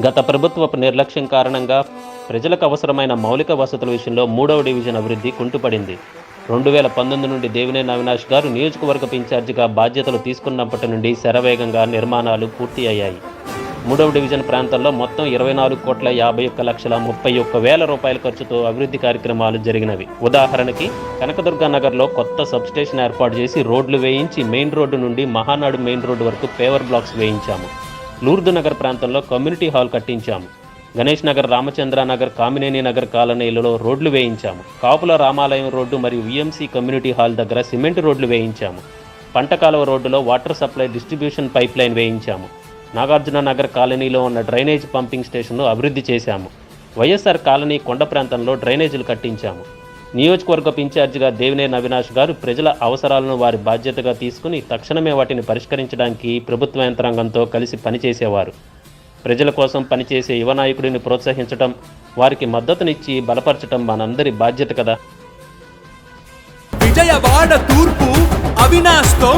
గత ప్రభుత్వపు నిర్లక్ష్యం కారణంగా ప్రజలకు అవసరమైన మౌలిక వసతుల విషయంలో మూడవ డివిజన్ అభివృద్ధి కుంటుపడింది. రెండు వేల పంతొమ్మిది నుండి దేవినేని అవినాష్ గారు నియోజకవర్గపు ఇన్ఛార్జిగా బాధ్యతలు తీసుకున్నప్పటి నుండి శరవేగంగా నిర్మాణాలు పూర్తి అయ్యాయి మూడవ డివిజన్ ప్రాంతంలో మొత్తం ఇరవై నాలుగు కోట్ల యాభై ఒక్క లక్షల ముప్పై ఒక్క వేల రూపాయల ఖర్చుతో అభివృద్ధి కార్యక్రమాలు జరిగినవి. ఉదాహరణకి కనకదుర్గ నగర్లో కొత్త సబ్స్టేషన్ ఏర్పాటు చేసి రోడ్లు వేయించి మెయిన్ రోడ్డు నుండి మహానాడు మెయిన్ రోడ్డు వరకు పేవర్ బ్లాక్స్ వేయించాము. లూర్దు నగర్ ప్రాంతంలో కమ్యూనిటీ హాల్ కట్టించాము. గణేష్ నగర్ రామచంద్ర నగర్ కామినేని నగర్ కాలనీలలో రోడ్లు వేయించాము. కాపుల రామాలయం రోడ్డు మరియు విఎంసీ కమ్యూనిటీ హాల్ దగ్గర సిమెంట్ రోడ్లు వేయించాము. పంటకాలువ రోడ్డులో water supply distribution pipe line వేయించాము. Nagarjuna Nagar కాలనీలో ఉన్న డ్రైనేజ్ పంపింగ్ స్టేషన్ను అభివృద్ధి చేశాము. వైఎస్ఆర్ కాలనీ కొండ ప్రాంతంలో డ్రైనేజీలు కట్టించాము. నియోజకవర్గపు ఇన్ఛార్జిగా దేవినేని అవినాష్ గారు ప్రజల అవసరాలను వారి బాధ్యతగా తీసుకుని తక్షణమే వాటిని పరిష్కరించడానికి ప్రభుత్వ యంత్రాంగంతో కలిసి పనిచేసేవారు. ప్రజల కోసం పనిచేసే యువ నాయకుడిని ప్రోత్సహించడం వారికి మద్దతునిచ్చి బలపరచడం మనందరి బాధ్యత కదా. విజయవాడ తూర్పు అవినాష్తో